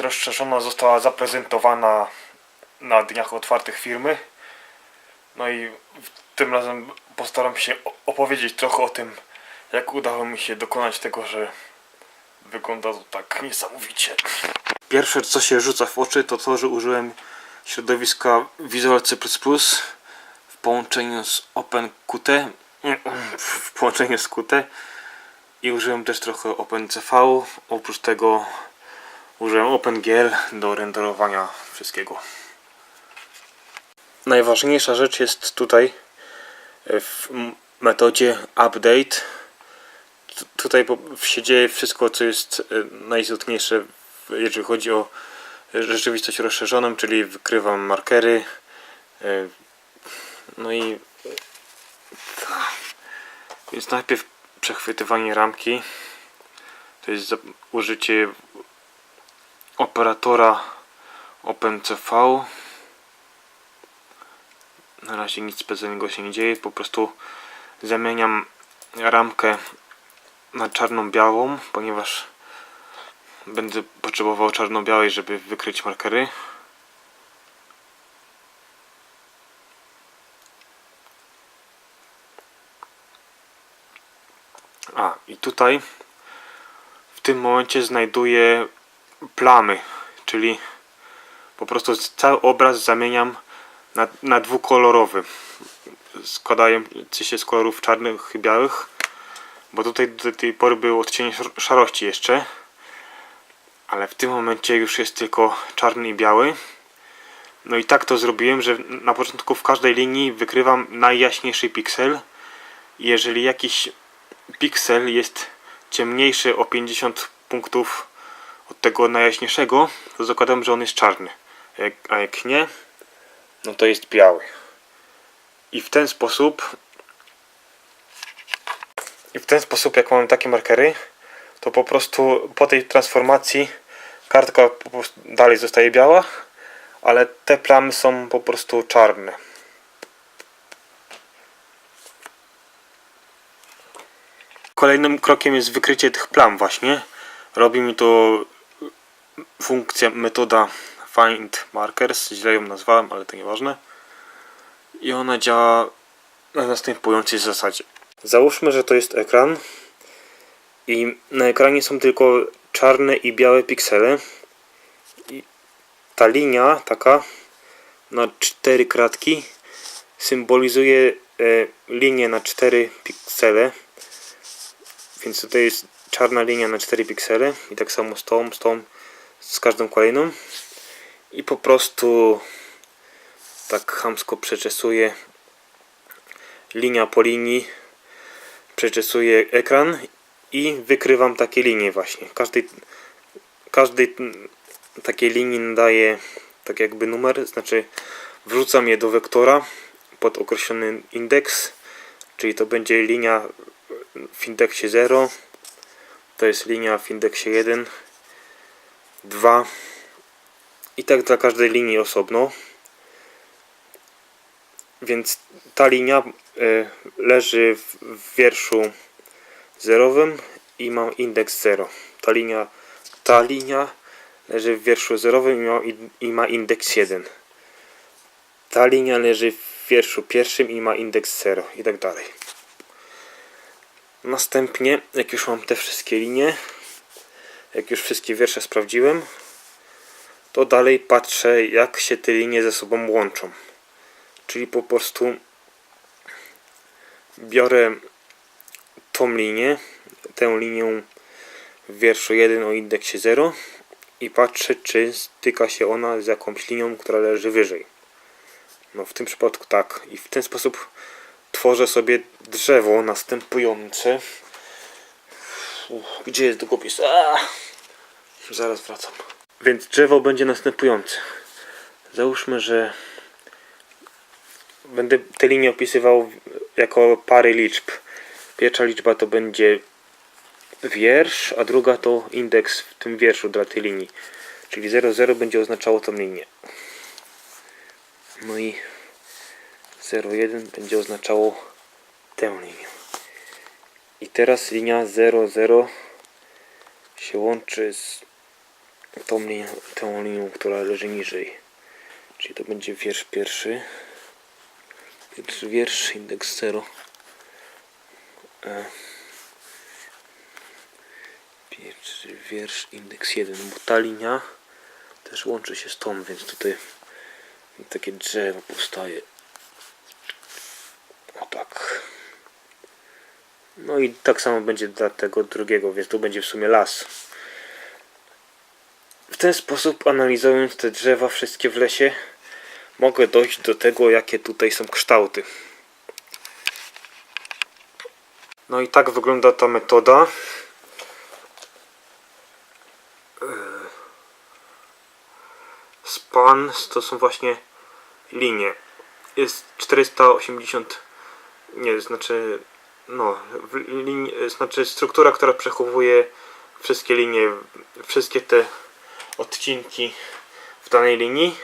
Rozszerzona została zaprezentowana na dniach otwartych firmy. No i tym razem postaram się opowiedzieć trochę o tym, jak udało mi się dokonać tego, że wygląda to tak niesamowicie. Pierwsze co się rzuca w oczy to to, że użyłem środowiska Visual C++ w połączeniu z OpenQT w połączeniu z Qt i użyłem też trochę OpenCV oprócz tego użyłem OpenGL do renderowania wszystkiego najważniejsza rzecz jest tutaj e, w metodzie update Tu- tutaj się dzieje wszystko co jest e, najistotniejsze jeżeli chodzi o e, rzeczywistość rozszerzoną czyli wykrywam markery no i tak. Więc najpierw przechwytywanie ramki. To jest użycie operatora OpenCV. Na razie nic specjalnego się nie dzieje, po prostu zamieniam ramkę na czarną-białą, ponieważ będę potrzebował czarno-białej, żeby wykryć markery. A, i tutaj w tym momencie znajduję plamy, czyli po prostu cały obraz zamieniam na, na dwukolorowy. Składający się z kolorów czarnych i białych, bo tutaj do tej pory był odcień szar- szarości jeszcze, ale w tym momencie już jest tylko czarny i biały. No i tak to zrobiłem, że na początku w każdej linii wykrywam najjaśniejszy piksel. Jeżeli jakiś piksel jest ciemniejszy o 50 punktów od tego najjaśniejszego, to zakładam, że on jest czarny. A jak, a jak nie, no to jest biały. I w ten sposób i w ten sposób jak mam takie markery, to po prostu po tej transformacji kartka dalej zostaje biała, ale te plamy są po prostu czarne. Kolejnym krokiem jest wykrycie tych plam właśnie. Robi mi to funkcja, metoda find markers. Źle ją nazwałem, ale to nieważne. I ona działa na następującej zasadzie. Załóżmy, że to jest ekran i na ekranie są tylko czarne i białe piksele. I ta linia taka na cztery kratki symbolizuje e, linię na cztery piksele. Więc tutaj jest czarna linia na 4 piksele i tak samo z tą, z tą, z każdą kolejną. I po prostu tak chamsko przeczesuję linia po linii, przeczesuję ekran i wykrywam takie linie właśnie. Każdej, każdej takiej linii nadaję tak jakby numer, znaczy wrzucam je do wektora pod określony indeks, czyli to będzie linia w indeksie 0 to jest linia w indeksie 1 2 i tak dla każdej linii osobno. Więc ta linia y, leży w, wierszu zerowym i ma indeks 0 ta linia ta linia leży w wierszu zerowym i ma indeks 1 ta linia leży w wierszu pierwszym i ma indeks 0 i tak dalej. Następnie, jak już mam te wszystkie linie, jak już wszystkie wiersze sprawdziłem, to dalej patrzę, jak się te linie ze sobą łączą. Czyli po prostu biorę tą linię, tę linię w wierszu 1 o indeksie 0 i patrzę, czy styka się ona z jakąś linią, która leży wyżej. No w tym przypadku tak. I w ten sposób tworzę sobie drzewo następujące. Gdzie jest długopis? Aaa! Zaraz wracam. Więc drzewo będzie następujące. Załóżmy, że będę te linie opisywał jako pary liczb. Pierwsza liczba to będzie wiersz, a druga to indeks w tym wierszu dla tej linii. Czyli 00 będzie oznaczało tą linię. No i 01 będzie oznaczało tę linię. I teraz linia 00 się łączy z tą linią, tą linią, która leży niżej. Czyli to będzie wiersz pierwszy. Pierwszy wiersz, indeks 0. E. Pierwszy wiersz, indeks 1, bo ta linia też łączy się z tą, więc tutaj takie drzewo powstaje. O tak. No i tak samo będzie dla tego drugiego, więc tu będzie w sumie las. W ten sposób analizując te drzewa wszystkie w lesie mogę dojść do tego jakie tutaj są kształty. No i tak wygląda ta metoda. Span to są właśnie linie. Jest 480 nie, znaczy no, w linii, znaczy struktura, która przechowuje wszystkie linie, wszystkie te odcinki w danej linii.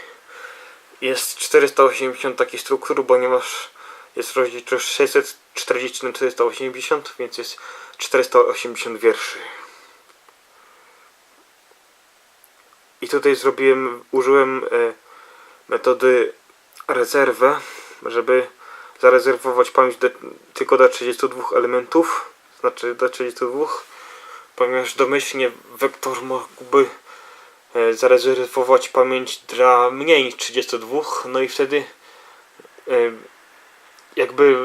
Jest 480 takich struktur, ponieważ jest rozdzielczość 640 na 480, więc jest 480 wierszy. I tutaj zrobiłem, użyłem e, metody rezerwę, żeby zarezerwować pamięć do, tylko do 32 elementów, znaczy do 32, ponieważ domyślnie wektor mógłby zarezerwować pamięć dla mniej niż 32, no i wtedy e, jakby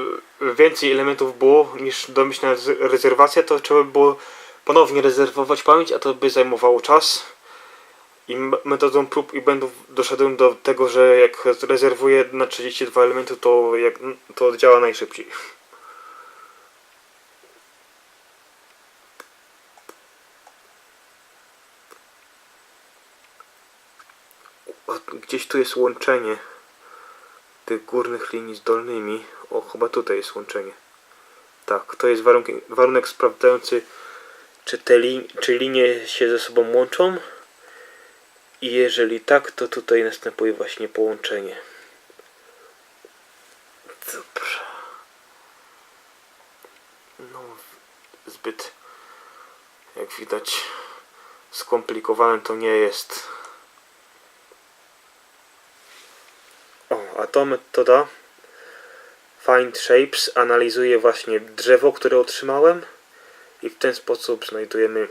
więcej elementów było niż domyślna rezerwacja, to trzeba by było ponownie rezerwować pamięć, a to by zajmowało czas. I metodą prób i błędów doszedłem do tego, że jak rezerwuję na 32 elementy, to, jak, to działa najszybciej. O, Gdzieś tu jest łączenie tych górnych linii z dolnymi. O, chyba tutaj jest łączenie. Tak, to jest warunek, sprawdzający, czy te lin, czy linie się ze sobą łączą. I jeżeli tak, to tutaj następuje właśnie połączenie. Dobrze. No, zbyt, jak widać, skomplikowane to nie jest. O, a to metoda Find Shapes analizuje właśnie drzewo, które otrzymałem i w ten sposób znajdujemy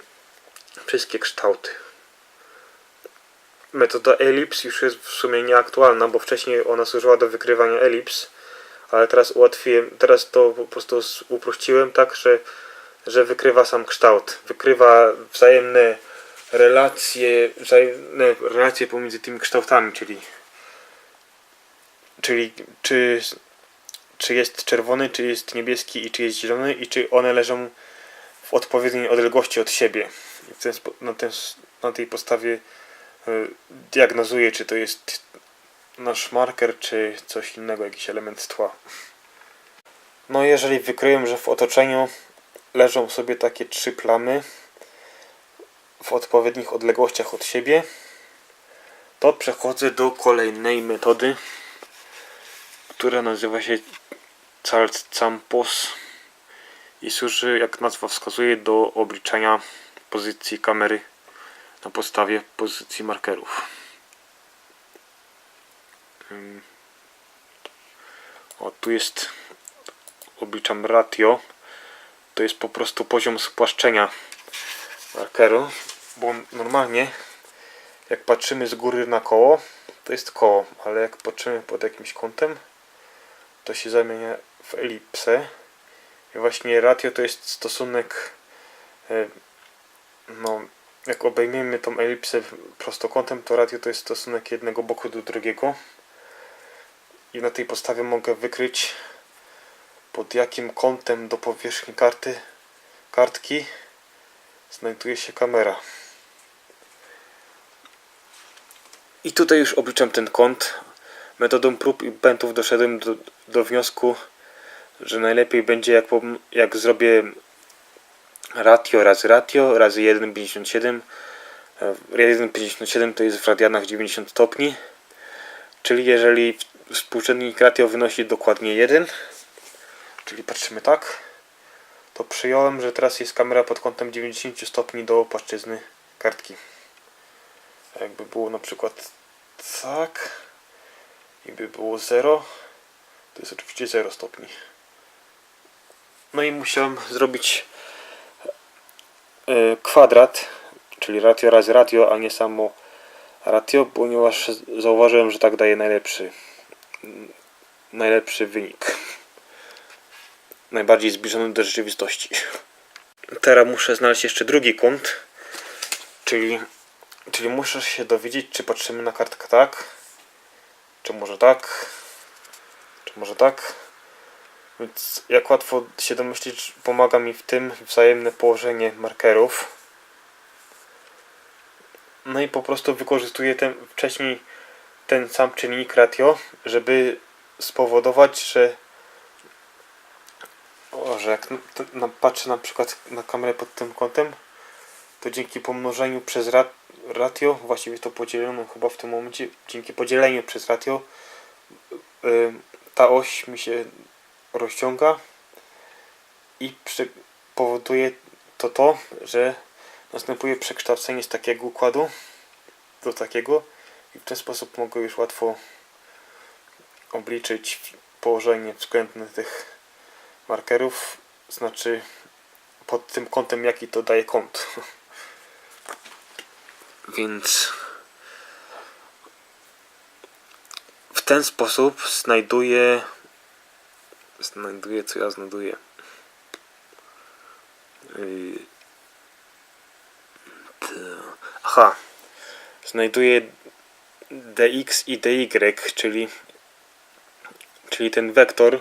wszystkie kształty. Metoda elips już jest w sumie nieaktualna, bo wcześniej ona służyła do wykrywania elips, ale teraz ułatwiłem, teraz to po prostu uprościłem tak, że, że wykrywa sam kształt. Wykrywa wzajemne relacje, wzajemne relacje pomiędzy tymi kształtami, czyli czyli czy, czy jest czerwony, czy jest niebieski i czy jest zielony i czy one leżą w odpowiedniej odległości od siebie. I ten, na, ten, na tej podstawie diagnozuję, czy to jest nasz marker, czy coś innego, jakiś element tła. No jeżeli wykryję, że w otoczeniu leżą sobie takie trzy plamy w odpowiednich odległościach od siebie, to przechodzę do kolejnej metody, która nazywa się Campos i służy, jak nazwa wskazuje, do obliczania pozycji kamery na podstawie pozycji markerów. O, tu jest obliczam ratio. To jest po prostu poziom spłaszczenia markeru, bo normalnie jak patrzymy z góry na koło, to jest koło, ale jak patrzymy pod jakimś kątem, to się zamienia w elipsę. I właśnie ratio to jest stosunek e, no, jak obejmiemy tą elipsę prostokątem, to ratio to jest stosunek jednego boku do drugiego. I na tej podstawie mogę wykryć pod jakim kątem do powierzchni karty kartki znajduje się kamera. I tutaj już obliczam ten kąt. Metodą prób i błędów doszedłem do, do wniosku, że najlepiej będzie jak, jak zrobię ratio razy ratio razy 1,57 E, 1,57 to jest w radianach 90 stopni. Czyli jeżeli współczynnik ratio wynosi dokładnie 1 czyli patrzymy tak to przyjąłem, że teraz jest kamera pod kątem 90 stopni do płaszczyzny kartki. Jakby było na przykład tak i by było 0, to jest oczywiście 0 stopni. No i musiałem zrobić e, kwadrat, czyli ratio razy ratio, a nie samo ratio, ponieważ zauważyłem, że tak daje najlepszy najlepszy wynik. Najbardziej zbliżony do rzeczywistości. Teraz muszę znaleźć jeszcze drugi kąt, czyli, czyli muszę się dowiedzieć, czy patrzymy na kartkę tak, czy może tak, czy może tak. Więc jak łatwo się domyślić, pomaga mi w tym wzajemne położenie markerów. No i po prostu wykorzystuję ten wcześniej ten sam czynnik ratio, żeby spowodować, że że jak patrzę na przykład na kamerę pod tym kątem, to dzięki pomnożeniu przez ra, ratio, właściwie to podzielono chyba w tym momencie, dzięki podzieleniu przez ratio, ta oś mi się rozciąga i powoduje to to, że następuje przekształcenie z takiego układu do takiego i w ten sposób mogę już łatwo obliczyć położenie względne tych markerów, znaczy pod tym kątem jaki to daje kąt. Więc w ten sposób znajduję znajduję co ja znajduję. Yy, Aha. Znajduję dx i dy, czyli czyli ten wektor,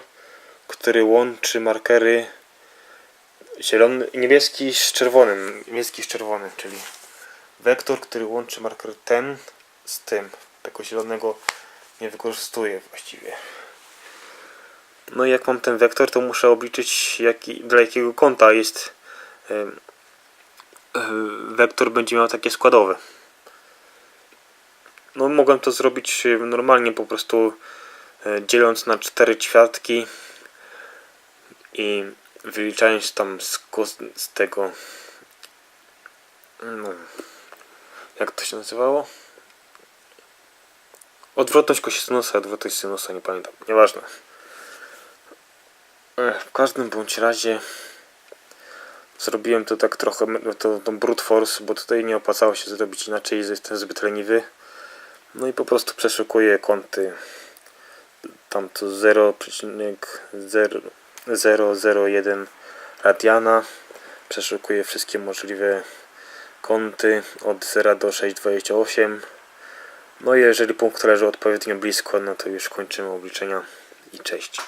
który łączy markery zielony, niebieski z czerwonym, niebieski z czerwonym, czyli wektor, który łączy marker ten z tym. Tego zielonego nie wykorzystuję właściwie. No i jak mam ten wektor, to muszę obliczyć jaki, dla jakiego kąta jest em, e, wektor będzie miał takie składowe. No mogłem to zrobić normalnie po prostu e, dzieląc na cztery ćwiartki i wyliczając tam z, z tego no, jak to się nazywało? Odwrotność kosinusa, odwrotność sinusa, nie pamiętam, nieważne. W każdym bądź razie zrobiłem to tak trochę, no to, to brute force, bo tutaj nie opłacało się zrobić inaczej, jestem zbyt leniwy. No i po prostu przeszukuję kąty tam to 0,001 radiana. Przeszukuję wszystkie możliwe kąty od 0 do 6,28. No i jeżeli punkt leży odpowiednio blisko, no to już kończymy obliczenia i cześć.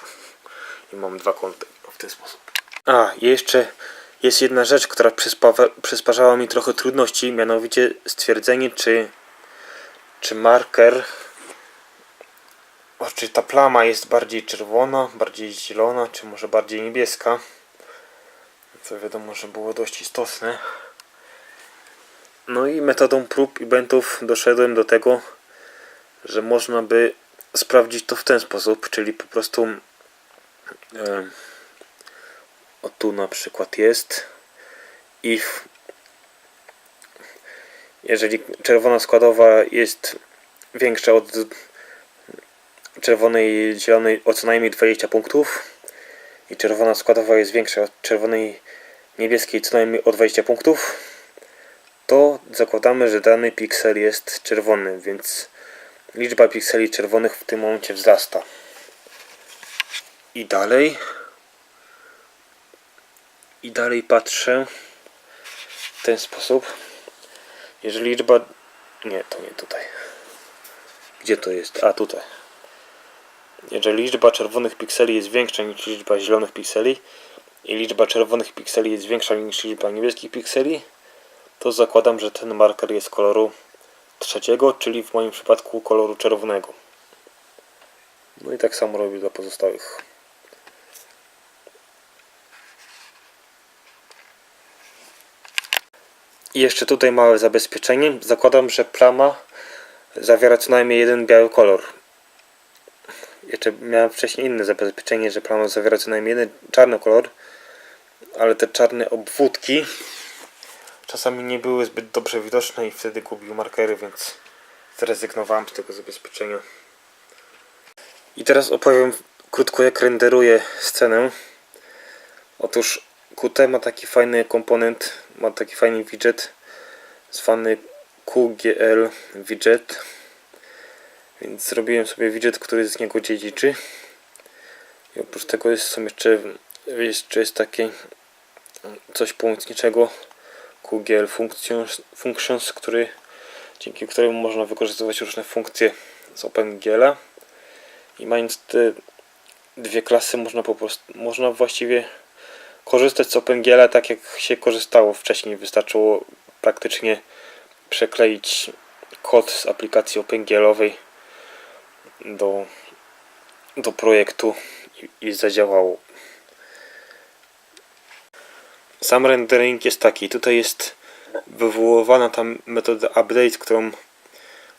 I mam dwa kąty w ten sposób. A, jeszcze jest jedna rzecz, która przysparzała mi trochę trudności, mianowicie stwierdzenie, czy, czy marker, czy ta plama jest bardziej czerwona, bardziej zielona, czy może bardziej niebieska. Co wiadomo, że było dość istotne. No i metodą prób i błędów doszedłem do tego, że można by sprawdzić to w ten sposób, czyli po prostu e, o tu na przykład jest. If jeżeli czerwona składowa jest większa od czerwonej zielonej o co najmniej 20 punktów i czerwona składowa jest większa od czerwonej niebieskiej co najmniej o 20 punktów to zakładamy, że dany piksel jest czerwony, więc liczba pikseli czerwonych w tym momencie wzrasta. I dalej. I dalej patrzę w ten sposób. Jeżeli liczba. Nie, to nie tutaj. Gdzie to jest? A tutaj. Jeżeli liczba czerwonych pikseli jest większa niż liczba zielonych pikseli i liczba czerwonych pikseli jest większa niż liczba niebieskich pikseli, to zakładam, że ten marker jest koloru trzeciego, czyli w moim przypadku koloru czerwonego. No i tak samo robię dla pozostałych. I jeszcze tutaj małe zabezpieczenie. Zakładam, że plama zawiera co najmniej jeden biały kolor. Jeszcze miałem wcześniej inne zabezpieczenie, że plama zawiera co najmniej jeden czarny kolor, ale te czarne obwódki czasami nie były zbyt dobrze widoczne i wtedy gubił markery, więc zrezygnowałem z tego zabezpieczenia. I teraz opowiem krótko jak renderuję scenę. Otóż Qt ma taki fajny komponent, ma taki fajny widget zwany QGL widget. Więc zrobiłem sobie widget, który z niego dziedziczy. I oprócz tego jest, są jeszcze, jest takie coś pomocniczego QGL functions, functions który, dzięki któremu można wykorzystywać różne funkcje z OpenGL. I mając te dwie klasy można po prostu, można właściwie korzystać z OpenGL tak jak się korzystało wcześniej. Wystarczyło praktycznie przekleić kod z aplikacji OpenGL-owej do, do projektu i, i zadziałało. Sam rendering jest taki. Tutaj jest wywoływana ta metoda update, którą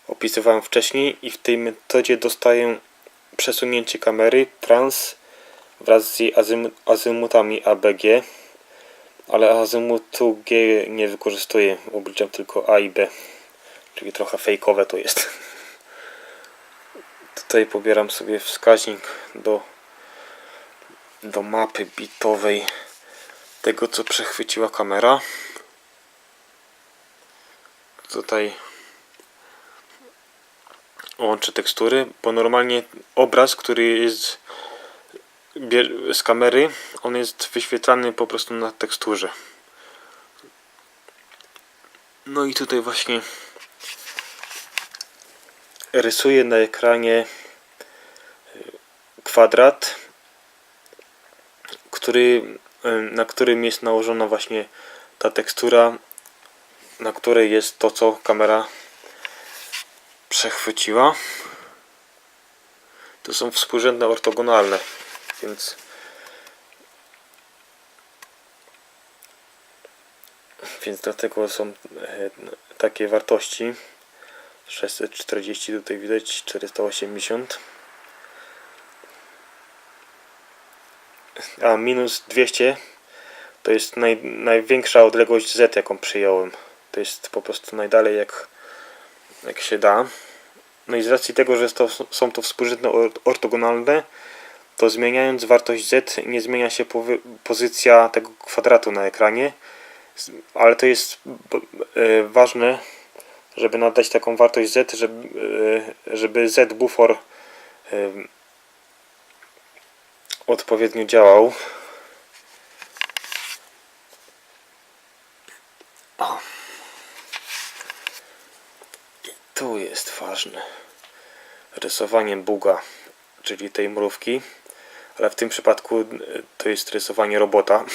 opisywałem wcześniej i w tej metodzie dostaję przesunięcie kamery trans wraz z azym, azymutami ABG ale azymutu G nie wykorzystuję obliczam tylko A i B czyli trochę fejkowe to jest tutaj pobieram sobie wskaźnik do do mapy bitowej tego co przechwyciła kamera tutaj łączę tekstury, bo normalnie obraz, który jest z kamery, on jest wyświetlany po prostu na teksturze. No i tutaj właśnie rysuję na ekranie y, kwadrat, który, na którym jest nałożona właśnie ta tekstura, na której jest to, co kamera przechwyciła. To są współrzędne ortogonalne, więc więc dlatego są e, takie wartości 640 tutaj widać 480 a minus 200 to jest naj, największa odległość z jaką przyjąłem to jest po prostu najdalej jak jak się da. No i z racji tego, że to, są to współrzędne ortogonalne, to zmieniając wartość z nie zmienia się pozycja tego kwadratu na ekranie, ale to jest e, ważne, żeby nadać taką wartość z, żeby, e, żeby z bufor e, odpowiednio działał. O. Tu jest ważne. Rysowanie buga, czyli tej mrówki, ale w tym przypadku e, to jest rysowanie robota.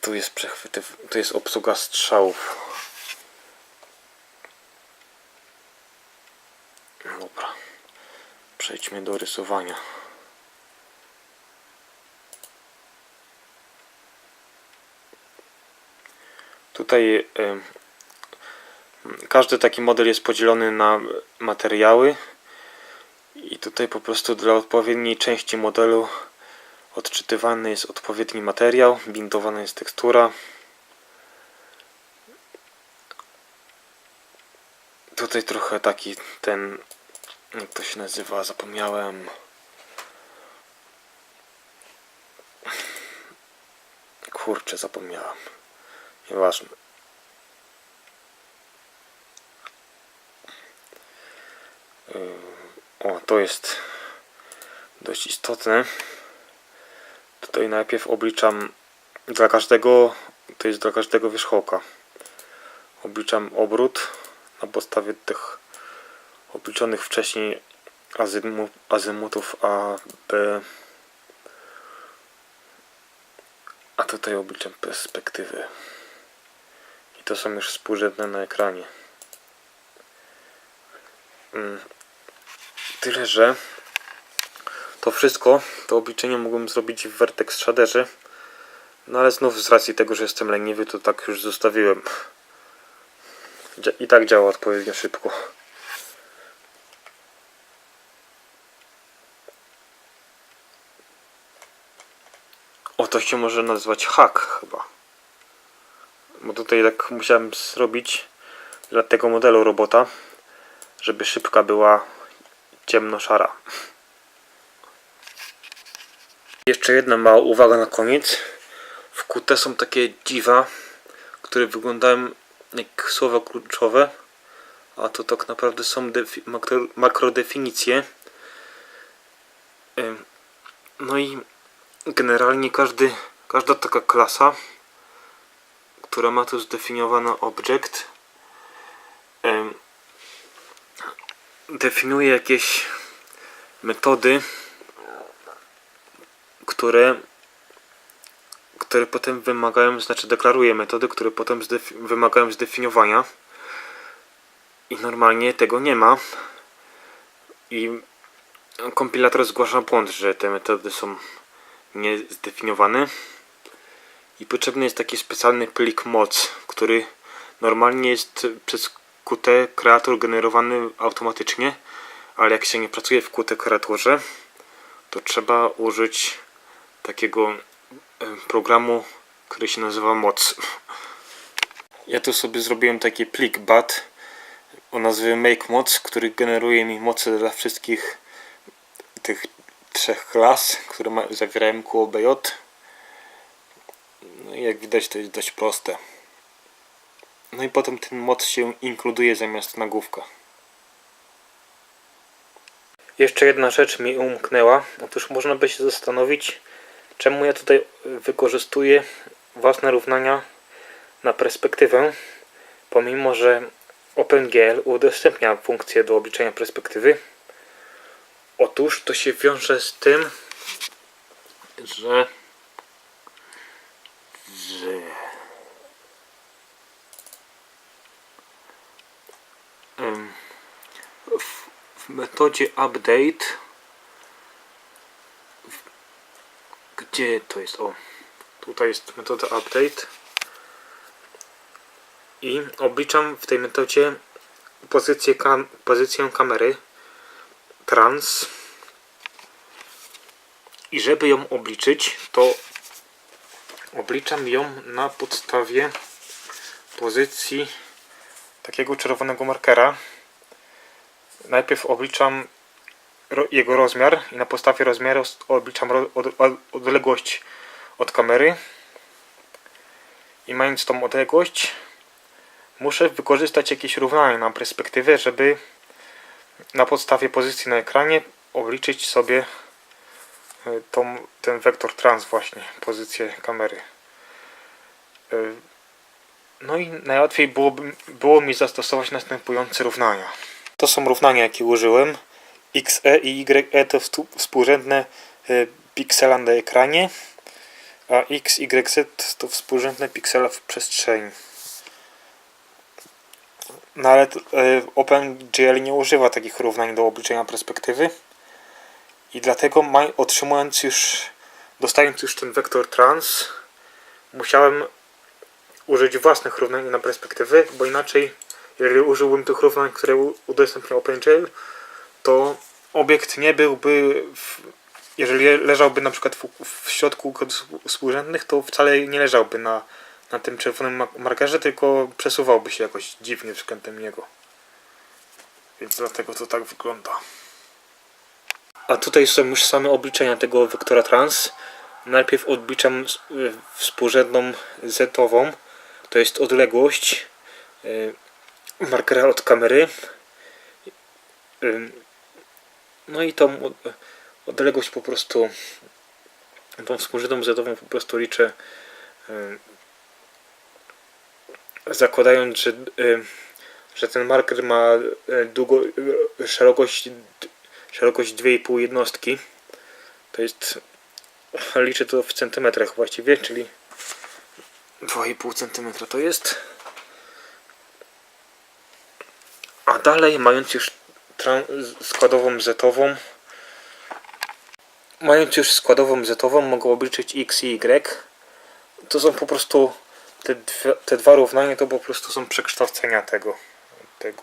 Tu jest przechwyty, tu jest obsługa strzałów. Dobra. Przejdźmy do rysowania. Tutaj każdy taki model jest podzielony na materiały i tutaj po prostu dla odpowiedniej części modelu odczytywany jest odpowiedni materiał, bindowana jest tekstura. Tutaj trochę taki ten, jak to się nazywa, zapomniałem. Kurczę, zapomniałem. Nieważne. O, to jest dość istotne. Tutaj najpierw obliczam dla każdego, to jest dla każdego wierzchołka. Obliczam obrót na podstawie tych obliczonych wcześniej azymut, azymutów A, B. A tutaj obliczam perspektywy. I to są już współrzędne na ekranie. Tyle, że to wszystko, to obliczenie mogłem zrobić w Vertex Shaderze. No ale znów z racji tego, że jestem leniwy, to tak już zostawiłem. I tak działa odpowiednio szybko. O, to się może nazywać hack chyba. Bo tutaj tak musiałem zrobić dla tego modelu robota, żeby szybka była ciemno-szara. Jeszcze jedna mała uwaga na koniec. W QT są takie dziwa, które wyglądają jak słowa kluczowe, a to tak naprawdę są makro, makrodefinicje. No i generalnie każdy, każda taka klasa, która ma tu zdefiniowany object, definiuje jakieś metody, które, które potem wymagają, znaczy deklaruje metody, które potem zdefi- wymagają zdefiniowania. I normalnie tego nie ma. I kompilator zgłasza błąd, że te metody są niezdefiniowane. I potrzebny jest taki specjalny plik moc, który normalnie jest przez Qt kreator generowany automatycznie, ale jak się nie pracuje w Qt kreatorze, to trzeba użyć takiego e, programu, który się nazywa moc. Ja tu sobie zrobiłem taki plik bat o nazwie makeMoc, który generuje mi moce dla wszystkich tych trzech klas, które zawierają QOBJ. No i jak widać to jest dość proste. No i potem ten moc się inkluduje zamiast nagłówka. Jeszcze jedna rzecz mi umknęła. Otóż można by się zastanowić, czemu ja tutaj wykorzystuję własne równania na perspektywę, pomimo że OpenGL udostępnia funkcję do obliczenia perspektywy. Otóż to się wiąże z tym, że em, w, w metodzie update gdzie to jest? O, tutaj jest metoda update. I obliczam w tej metodzie pozycję, kam, pozycję kamery trans. I żeby ją obliczyć to obliczam ją na podstawie pozycji takiego czerwonego markera najpierw obliczam jego rozmiar i na podstawie rozmiaru obliczam odległość od kamery i mając tą odległość muszę wykorzystać jakieś równanie na perspektywę, żeby na podstawie pozycji na ekranie obliczyć sobie y, tą, ten wektor trans właśnie, pozycję kamery. Y, No i najłatwiej byłoby, było mi zastosować następujące równania. To są równania, jakie użyłem. XE i YE to współrzędne y, piksela na ekranie, a X, YZ to współrzędne piksela w przestrzeni. No ale y, OpenGL nie używa takich równań do obliczenia perspektywy i dlatego otrzymując już, dostając już ten wektor trans, musiałem użyć własnych równań na perspektywy, bo inaczej, jeżeli użyłbym tych równań, które udostępniał OpenGL, to obiekt nie byłby, w, jeżeli leżałby na przykład w, w środku kodów współrzędnych, to wcale nie leżałby na, na tym czerwonym ma- markerze, tylko przesuwałby się jakoś dziwnie względem niego. Więc dlatego to tak wygląda. A tutaj są już same obliczenia tego wektora trans. Najpierw odliczam y, współrzędną z-ową, to jest odległość y, markera od kamery. No i tą od- odległość po prostu, tą współrzędną z-ową po prostu liczę zakładając, że, że ten marker ma y, długo, y, szerokość, szerokość 2,5 jednostki. To jest, liczę to w centymetrach właściwie, czyli 2,5 centymetra to jest. A dalej, mając już składową zetową, mając już składową zetową, mogę obliczyć x i y. To są po prostu te, dwie, te dwa równania, to po prostu są przekształcenia tego. tego.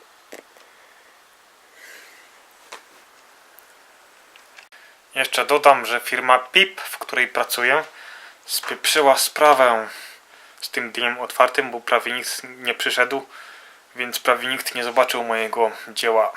Jeszcze dodam, że firma PIP, w której pracuję, spieprzyła sprawę z tym dniem otwartym, bo prawie nikt nie przyszedł, więc prawie nikt nie zobaczył mojego dzieła